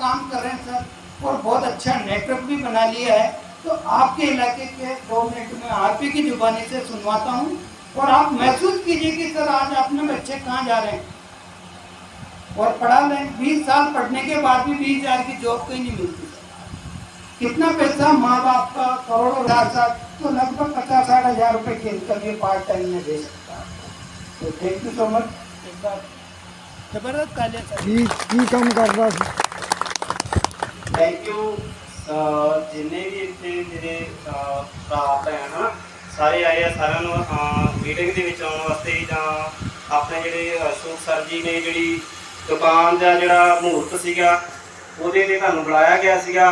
काम कर रहे हैं सर और बहुत अच्छा नेटवर्क भी बना लिया है। तो आपके इलाके के दो मिनट में आप ही की जुबानी से सुनवाता हूँ और आप महसूस कीजिए कि सर आज अपने बच्चे कहाँ जा रहे हैं। और पढ़ा लें बीस साल पढ़ने के बाद भी बीस हज़ार की जॉब कहीं नहीं मिलती। कितना पैसा माँ बाप का करोड़ों हज़ार साल तो लगभग पचास साठ हज़ार रुपये खेल कर ये पार्ट टाइम में दे सकता है। तो थैंक यू सो मच ज़बरदस्त जी जी काम कर रहा है। ਥੈਂਕ ਯੂ ਜਿੰਨੇ ਵੀ ਇੱਥੇ ਮੇਰੇ ਭਰਾ ਭੈਣ ਆ, ਸਾਰੇ ਆਏ ਆ ਸਾਰਿਆਂ ਨੂੰ ਮੀਟਿੰਗ ਦੇ ਵਿੱਚ ਆਉਣ ਵਾਸਤੇ ਜਾਂ ਆਪਣੇ ਜਿਹੜੇ ਅਸ਼ੋਕ ਸਰ ਜੀ ਨੇ ਜਿਹੜੀ ਦੁਕਾਨ ਦਾ ਜਿਹੜਾ ਮਹੂਰਤ ਸੀਗਾ ਉਹਦੇ ਲਈ ਤੁਹਾਨੂੰ ਬੁਲਾਇਆ ਗਿਆ ਸੀਗਾ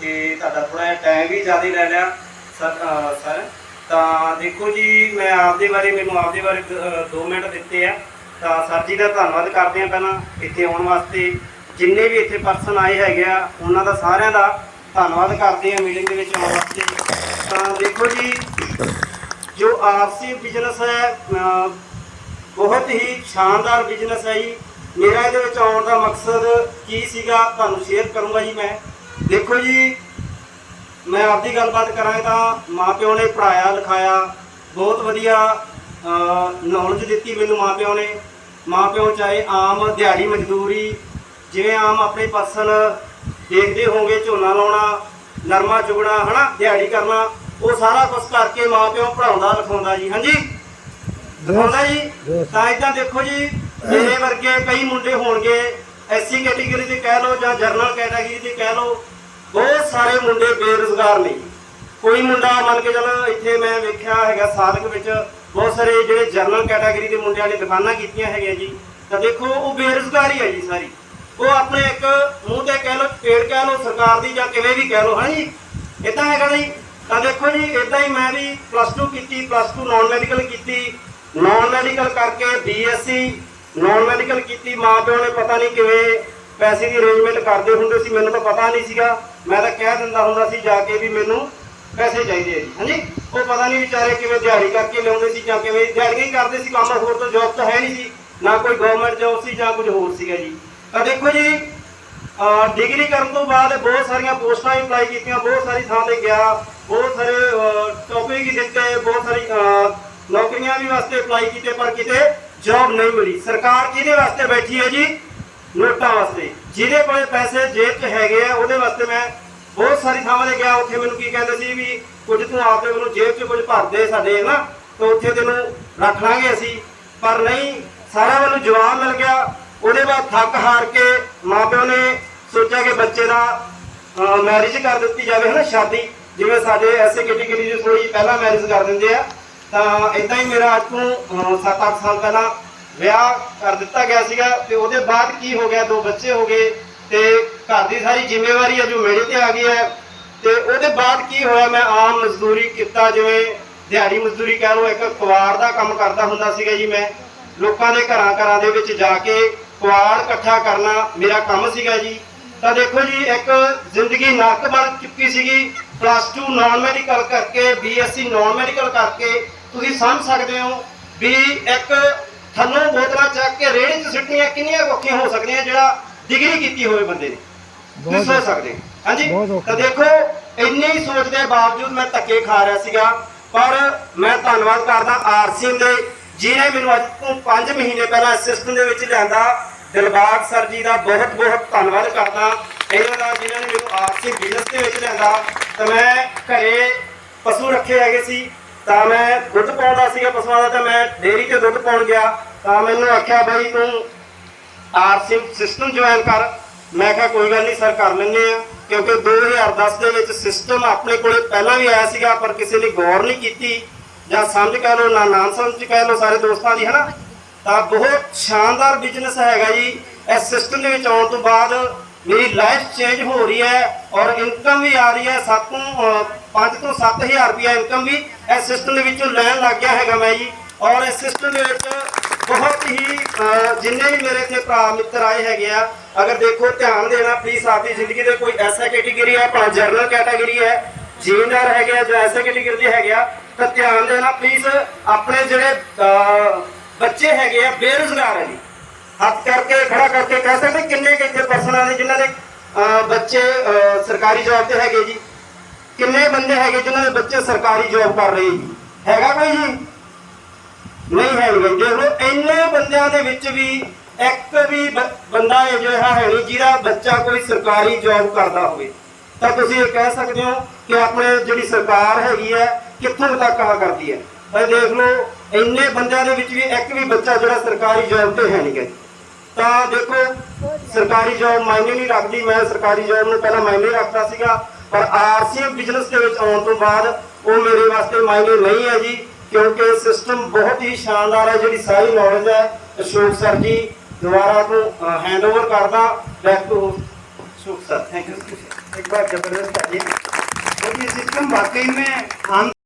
ਤੇ ਤੁਹਾਡਾ ਥੋੜਾ ਜਿਹਾ ਟਾਈਮ ਵੀ ਜ਼ਿਆਦਾ ਲੈ ਲਿਆ। ਸਰ ਸਰ ਤਾਂ ਦੇਖੋ ਜੀ ਮੈਂ ਆਪਦੇ ਬਾਰੇ ਮੈਨੂੰ ਆਪਦੇ ਬਾਰੇ 2 ਮਿੰਟ ਦਿੱਤੇ ਆ। ਤਾਂ ਸਰ ਜੀ ਦਾ ਧੰਨਵਾਦ ਕਰਦੇ ਆ ਪਹਿਲਾਂ ਇੱਥੇ ਆਉਣ ਵਾਸਤੇ। ਜਿੰਨੇ ਵੀ ਇੱਥੇ ਪਰਸਨ ਆਏ ਹੈਗੇ ਆ, ਉਹਨਾਂ ਦਾ ਸਾਰਿਆਂ ਦਾ ਧੰਨਵਾਦ ਕਰਦੇ ਆ ਮੀਟਿੰਗ ਦੇ ਵਿੱਚ ਆਉਣ ਵਾਸਤੇ। ਤਾਂ ਦੇਖੋ ਜੀ, ਜੋ ਆਪਸੀ ਬਿਜ਼ਨਸ ਹੈ ਬਹੁਤ ਹੀ ਸ਼ਾਨਦਾਰ ਬਿਜ਼ਨਸ ਹੈ ਜੀ। ਮੇਰਾ ਇਹਦੇ ਵਿੱਚ ਆਉਣ ਦਾ ਮਕਸਦ ਕੀ ਸੀਗਾ, ਤੁਹਾਨੂੰ ਸ਼ੇਅਰ ਕਰੂੰਗਾ ਜੀ ਮੈਂ। ਦੇਖੋ ਜੀ, ਮੈਂ ਆਪਦੀ ਗੱਲਬਾਤ ਕਰਾਂ ਤਾਂ ਮਾਪਿਓ ਨੇ ਪੜਾਇਆ ਲਿਖਾਇਆ, ਬਹੁਤ ਵਧੀਆ ਨੌਲੇਜ ਦਿੱਤੀ ਮੈਨੂੰ ਮਾਪਿਓ ਨੇ। ਮਾਪਿਓ ਚਾਹੇ ਆਮ ਦਿਹਾੜੀ ਮਜ਼ਦੂਰੀ ਜਿਵੇਂ ਆਮ ਆਪਣੇ ਪਰਸਨ ਦੇਖਦੇ ਹੋਗੇ ਝੋਨਾ ਲਾਉਣਾ ਨਰਮਾ ਚੁਗਣਾ ਹਨਾ ਦਿਹਾੜੀ ਕਰਨਾ ਉਹ ਸਾਰਾ ਕੁਝ ਕਰਕੇ ਮਾਪਿਓ ਪੜਾਉਂਦਾ ਲਿਖਾਉਂਦਾ ਜੀ ਹਾਂਜੀ? ਦਿਖਾਉਂਦਾ ਜੀ? ਤਾਂ ਇਦਾਂ ਦੇਖੋ ਜੀ ਮੇਰੇ ਵਰਗੇ ਕਈ ਮੁੰਡੇ ਹੋਣਗੇ ਐਸਸੀ ਕੈਟਾਗਰੀ ਦੇ ਕਹਿ ਲਓ ਜਾਂ ਜਰਨਲ ਕੈਟਾਗਰੀ ਦੇ ਕਹਿ ਲਓ ਬਹੁਤ ਸਾਰੇ ਮੁੰਡੇ ਬੇਰੁਜ਼ਗਾਰ ਨੇ। ਕੋਈ ਮੁੰਡਾ ਮੰਨ ਕੇ ਚੱਲ ਇੱਥੇ ਮੈਂ ਵੇਖਿਆ ਹੈਗਾ ਸਾਧਕ ਵਿੱਚ ਬਹੁਤ ਸਾਰੇ ਜਿਹੜੇ ਜਰਨਲ ਕੈਟਾਗਰੀ ਦੇ ਮੁੰਡਿਆਂ ਨੇ ਦੁਕਾਨਾਂ ਕੀਤੀਆਂ ਹੈਗੀਆਂ ਜੀ ਤਾਂ ਦੇਖੋ ਉਹ ਬੇਰੁਜ਼ਗਾਰੀ ਹੈ ਜੀ ਸਾਰੀ। ਉਹ ਆਪਣੇ ਇੱਕ ਮੂੰਹ ਤੇ ਕਹਿ ਲਓ ਪੇੜ ਕਹਿ ਲਓ, ਸਰਕਾਰ ਦੀ ਜਾਂ ਕਿਵੇਂ ਵੀ ਕਹਿ ਲਓ, ਹਾਂ ਜੀ ਇਦਾਂ ਹੈਗਾ ਨਾ ਜੀ। ਤਾਂ ਦੇਖੋ ਜੀ ਇਦਾਂ ਹੀ ਮੈਂ ਵੀ ਪਲੱਸ 2 ਕੀਤੀ ਪਲੱਸ 2 ਨਾਨ ਮੈਡੀਕਲ ਕੀਤੀ ਨਾਨ ਮੈਡੀਕਲ ਕਰਕੇ ਬੀਐਸਸੀ ਨਾਨ ਮੈਡੀਕਲ ਕੀਤੀ ਮਾਂ ਪਿਓ ਨੇ ਪਤਾ ਨਹੀਂ ਕਿਵੇਂ ਪੈਸੇ ਦੀ ਅਰੇਂਜਮੈਂਟ ਕਰਦੇ ਹੁੰਦੇ ਸੀ, ਮੈਨੂੰ ਤਾਂ ਪਤਾ ਨਹੀਂ ਸੀਗਾ। ਮੈਂ ਤਾਂ ਕਹਿ ਦਿੰਦਾ ਹੁੰਦਾ ਸੀ ਜਾ ਕੇ ਵੀ ਮੈਨੂੰ ਪੈਸੇ ਚਾਹੀਦੇ ਆ ਜੀ ਹਾਂਜੀ ਉਹ ਪਤਾ ਨਹੀਂ ਵਿਚਾਰੇ ਕਿਵੇਂ ਦਿਹਾੜੀ ਕਰਕੇ ਲਿਆਉਂਦੇ ਸੀ ਜਾਂ ਕਿਵੇਂ ਦਿਹਾੜੀਆਂ ਹੀ ਕਰਦੇ ਸੀ ਕੰਮ ਹੋਰ ਤਾਂ ਜੋਬ ਤਾਂ ਹੈ ਨਹੀਂ ਸੀ। ਨਾ ਕੋਈ ਗਵਰਨਮੈਂਟ ਜੋਬ ਸੀ ਜਾਂ ਕੁਝ ਹੋਰ ਸੀਗਾ ਜੀ। ਤਾਂ ਦੇਖੋ ਜੀ ਡਿਗਰੀ ਕਰਨ ਤੋਂ ਬਾਅਦ ਬਹੁਤ ਸਾਰੀਆਂ ਪੋਸਟਾਂ ਵੀ ਅਪਲਾਈ ਕੀਤੀਆਂ, ਬਹੁਤ ਸਾਰੀ ਥਾਂ ਤੇ ਗਿਆ, ਬਹੁਤ ਸਾਰੇ ਟੌਪਿਕ ਹੀ ਦਿੱਤੇ, ਬਹੁਤ ਸਾਰੀ ਨੌਕਰੀਆਂ ਵੀ ਵਾਸਤੇ ਅਪਲਾਈ ਕੀਤੇ, ਪਰ ਕਿਤੇ ਜੌਬ ਨਹੀਂ ਮਿਲੀ। ਸਰਕਾਰ ਕਿਹਦੇ ਵਾਸਤੇ ਬੈਠੀ ਹੈ ਜੀ? ਨੋਟਾਂ ਵਾਸਤੇ। ਜਿਹਦੇ ਕੋਲੇ ਪੈਸੇ ਜੇਬ 'ਚ ਹੈਗੇ ਆ, ਉਹਦੇ ਵਾਸਤੇ ਮੈਂ ਬਹੁਤ ਸਾਰੀ ਥਾਵਾਂ ਤੇ ਗਿਆ। ਉੱਥੇ ਮੈਨੂੰ ਕੀ ਕਹਿੰਦੇ ਸੀ ਵੀ ਕੁਝ ਤੂੰ ਆਪਦੇ ਮੈਨੂੰ ਜੇਬ 'ਚ ਕੁਝ ਭਰ ਦੇ ਸਾਡੇ ਨਾ? ਤਾਂ ਉੱਥੇ ਤੈਨੂੰ ਰੱਖ ਲਾਂਗੇ ਅਸੀਂ। ਪਰ ਨਹੀਂ, ਸਾਰਿਆਂ ਵੱਲੋਂ ਜਵਾਬ ਮਿਲ ਗਿਆ। ਉਹਦੇ ਬਾਅਦ ਥੱਕ ਹਾਰ ਕੇ ਮਾਪਿਓ ਨੇ ਸੋਚਿਆ ਕਿ ਬੱਚੇ ਦਾ ਮੈਰਿਜ ਕਰ ਦਿੱਤੀ ਜਾਵੇ, ਹਨਾ, ਸ਼ਾਦੀ। ਜਿਵੇਂ ਸਾਡੇ ਐਸੇ ਕੈਟਾਗਰੀ ਦੇ ਥੋੜੀ ਪਹਿਲਾਂ ਮੈਰਿਜ ਕਰ ਦਿੰਦੇ ਆ, ਤਾਂ ਇਦਾਂ ਹੀ ਮੇਰਾ ਅੱਜ ਤੋਂ 7-8 ਸਾਲ ਪਹਿਲਾਂ ਵਿਆਹ ਕਰ ਦਿੱਤਾ ਗਿਆ ਸੀਗਾ ਤੇ ਉਹਦੇ ਬਾਅਦ ਕੀ ਹੋ ਗਿਆ? ਦੋ ਬੱਚੇ ਹੋ ਗਏ ਤੇ ਘਰ ਦੀ ਸਾਰੀ ਜ਼ਿੰਮੇਵਾਰੀ ਹੈ ਜੋ ਮੇਰੇ ਤੇ ਆ ਗਈ ਹੈ। ਤੇ ਉਹਦੇ ਬਾਅਦ ਕੀ ਹੋਇਆ? ਮੈਂ ਆਮ ਮਜ਼ਦੂਰੀ ਕੀਤਾ, ਜਿਵੇਂ ਦਿਹਾੜੀ ਮਜ਼ਦੂਰੀ ਕਹਿ ਲਓ, ਇੱਕ ਕੁਆੜ ਦਾ ਕੰਮ ਕਰਦਾ ਹੁੰਦਾ ਸੀਗਾ ਜੀ ਮੈਂ। ਲੋਕਾਂ ਦੇ ਘਰਾਂ ਘਰਾਂ ਦੇ ਵਿੱਚ ਜਾ ਕੇ ਕੁਆੜ ਇਕੱਠਾ ਕਰਨਾ ਮੇਰਾ ਕੰਮ ਸੀਗਾ ਜੀ। ਤਾਂ ਦੇਖੋ ਜੀ ਇੱਕ ਜ਼ਿੰਦਗੀ ਨਰਕ ਬਣ ਚੁੱਕੀ ਸੀਗੀ। ਪਲੱਸ 2 ਨਾਨ ਮੈਡੀਕਲ ਕਰਕੇ ਬੀਐਸਸੀ ਨਾਨ ਮੈਡੀਕਲ ਕਰਕੇ ਤੁਸੀਂ ਸਮਝ ਸਕਦੇ ਹੋ ਵੀ ਇੱਕ ਥੱਲੋਂ ਬੋਤਲਾਂ ਚੱਕ ਕੇ ਰੇਹੜੀ 'ਚ ਸਿੱਟਣੀਆਂ ਕਿੰਨੀਆਂ ਔਖੀਆਂ ਹੋ ਸਕਦੀਆਂ ਜਿਹੜਾ ਡਿਗਰੀ ਕੀਤੀ ਹੋਵੇ ਬੰਦੇ ਨੇ। ਤੁਸੀਂ ਸੋਚ ਸਕਦੇ। ਹਾਂਜੀ। ਤਾਂ ਦੇਖੋ ਇੰਨੀ ਸੋਚ ਦੇ ਬਾਵਜੂਦ ਮੈਂ ਧੱਕੇ ਖਾ ਰਿਹਾ ਸੀਗਾ। ਪਰ ਮੈਂ ਧੰਨਵਾਦ ਕਰਦਾ ਆਰਸੀ ਦੇ ਜਿਹਨੇ ਮੈਨੂੰ ਅੱਜ ਤੋਂ 5 ਮਹੀਨੇ ਪਹਿਲਾਂ ਸਿਸਟਮ ਦੇ ਵਿੱਚ ਲਿਆਂਦਾ, ਦਿਲਬਾਗ ਸਰ ਜੀ ਦਾ ਬਹੁਤ ਬਹੁਤ ਧੰਨਵਾਦ ਕਰਦਾ। ਇਹਨਾਂ ਦਾ ਜਿਨ੍ਹਾਂ ਨੇ ਮੈਨੂੰ ਆਰਸੀ ਬਿਜ਼ਨਸ ਦੇ ਵਿੱਚ ਲਿਆਂਦਾ, ਤਾਂ ਮੈਂ ਘਰੇ ਪਸ਼ੂ ਰੱਖੇ ਹੈਗੇ ਸੀ, ਤਾਂ ਮੈਂ ਦੁੱਧ ਪਾਉਂਦਾ ਸੀਗਾ ਪਸ਼ੂਆਂ ਦਾ, ਤਾਂ ਮੈਂ ਡੇਅਰੀ ਤੇ ਦੁੱਧ ਪਾਉਣ ਗਿਆ। ਤਾਂ ਮੈਨੂੰ ਆਖਿਆ, ਬਾਈ ਤੂੰ ਆਰਸੀ ਸਿਸਟਮ ਜੁਆਇਨ ਕਰ। ਮੈਂ ਕਿਹਾ, ਕੋਈ ਗੱਲ ਨਹੀਂ ਸਰ, ਕਰ ਲੈਂਦੇ ਆ ਕਿਉਂਕਿ 2010 ਦੇ ਵਿੱਚ ਸਿਸਟਮ ਆਪਣੇ ਕੋਲੇ ਪਹਿਲਾਂ ਵੀ ਆਇਆ ਸੀਗਾ, ਪਰ ਕਿਸੇ ਨੇ ਗੌਰ ਨਹੀਂ ਕੀਤੀ। ਜਾਂ ਸਮਝ ਕਹਿ ਲਓ ਨਾ ਨਾਮ ਸਮਝ ਕਹਿ ਲਓ ਸਾਰੇ ਦੋਸਤਾਂ ਦੀ, ਹਨਾ? ਤਾਂ ਬਹੁਤ ਸ਼ਾਨਦਾਰ ਬਿਜ਼ਨਸ ਹੈਗਾ ਜੀ। ਇਸ ਸਿਸਟਮ ਦੇ ਵਿੱਚ ਆਉਣ ਤੋਂ ਬਾਅਦ ਮੇਰੀ ਲਾਈਫ ਚੇਂਜ ਹੋ ਰਹੀ ਹੈ ਔਰ ਇਨਕਮ ਵੀ ਆ ਰਹੀ ਹੈ। 7 ਤੋਂ 5 ਤੋਂ 7000 ਰੁਪਏ ਇਨਕਮ ਵੀ ਇਸ ਸਿਸਟਮ ਦੇ ਵਿੱਚੋਂ ਲੈਣ ਲੱਗ ਗਿਆ ਹੈਗਾ ਮੈਂ ਜੀ। ਔਰ ਇਸ ਸਿਸਟਮ ਦੇ ਵਿੱਚ ਬਹੁਤ ਹੀ ਜਿੰਨੇ ਵੀ ਮੇਰੇ ਇੱਥੇ ਭਰਾ ਮਿੱਤਰ ਆਏ ਹੈਗੇ ਆ, ਅਗਰ ਦੇਖੋ ਧਿਆਨ ਦੇਣਾ ਪਲੀਜ਼ ਆਪਣੀ ਜ਼ਿੰਦਗੀ ਦੇ ਕੋਈ ਐਸਾ ਕੈਟਾਗਰੀ ਹੈ, ਭਾਵੇਂ ਜਰਨਲ ਕੈਟਾਗਰੀ ਹੈ, ਜ਼ਿਮੀਂਦਾਰ ਹੈਗੇ ਆ ਜਾਂ ਐਸਾ ਕੈਟਾਗਰੀ ਦੇ ਹੈਗੇ ਆ ਤਾਂ ਧਿਆਨ ਦੇਣਾ ਪਲੀਜ਼ ਆਪਣੇ ਜਿਹੜੇ ਬੱਚੇ ਹੈਗੇ ਆ, ਬੇਰੁਜ਼ਗਾਰ ਹੈ ਜੀ। ਹੱਥ ਕਰਕੇ, ਖੜਾ ਕਰਕੇ ਕਹਿ ਸਕਦੇ ਕਿੰਨੇ ਕਿ ਇੱਥੇ ਪਰਸਨਾਂ ਨੇ ਜਿਨ੍ਹਾਂ ਨੇ ਅਹ, ਬੱਚੇ ਸਰਕਾਰੀ ਜੌਬ ਤੇ ਹੈਗੇ ਜੀ। ਕਿੰਨੇ ਬੰਦੇ ਹੈਗੇ ਜਿਨ੍ਹਾਂ ਦੇ ਬੱਚੇ ਸਰਕਾਰੀ ਜੌਬ ਕਰ ਰਹੇ ਜੀ। ਹੈਗਾ ਕੋਈ ਜੀ? ਨਹੀਂ ਹੈ ਜੀ। ਦੇਖ ਇੰਨੇ ਬੰਦਿਆਂ ਦੇ ਵਿੱਚ ਵੀ ਇੱਕ ਵੀ ਬੰਦਾ ਇਹ ਜਿਹੜਾ ਹੈ ਨਹੀਂ ਜਿਹਦਾ ਬੱਚਾ ਕੋਈ ਸਰਕਾਰੀ ਜੌਬ ਕਰਦਾ ਹੋਵੇ। ਤਾਂ ਤੁਸੀਂ ਇਹ ਕਹਿ ਸਕਦੇ ਹੋ ਕਿ ਆਪਣੇ ਜਿਹੜੀ ਸਰਕਾਰ ਹੈਗੀ ਹੈ ਕਿੱਥੋਂ ਕੁ ਤੱਕ ਆ ਕਰਦੀ ਹੈ ਇਹ ਦੇਖ ਲਓ ਇੰਨੇ ਬੰਦਿਆਂ ਦੇ ਵਿੱਚ ਵੀ ਇੱਕ ਵੀ ਬੱਚਾ ਜਿਹੜਾ ਸਰਕਾਰੀ ਜੌਬ ਤੇ ਹੈ ਨਹੀਂ ਗਾ ਤਾਂ ਦੇਖੋ ਸਰਕਾਰੀ ਜੌਬ ਮਾਇਨੇ ਨਹੀਂ ਰੱਖਦੀ ਮੈਂ ਸਰਕਾਰੀ ਜੌਬ ਨੂੰ ਪਹਿਲਾਂ ਮਾਇਨੇ ਰੱਖਦਾ ਸੀਗਾ ਪਰ ਆਰਸੀਐਮ ਬਿਜ਼ਨਸ ਦੇ ਵਿੱਚ ਆਉਣ ਤੋਂ ਬਾਅਦ ਉਹ ਮੇਰੇ ਵਾਸਤੇ ਮਾਇਨੇ ਨਹੀਂ ਹੈ ਜੀ ਕਿਉਂਕਿ ਸਿਸਟਮ ਬਹੁਤ ਹੀ ਸ਼ਾਨਦਾਰ ਹੈ ਜਿਹੜੀ ਸਾਰੀ ਨੌਲੇਜ ਹੈ ਅਸ਼ੋਕ ਸਰ ਜੀ ਦੁਬਾਰਾ ਤੋਂ ਹੈਂਡਓਵਰ ਕਰਦਾ back to Ashok sir thank you एक बार जबरदस्त आइए और ये सिस्टम वाकई में आम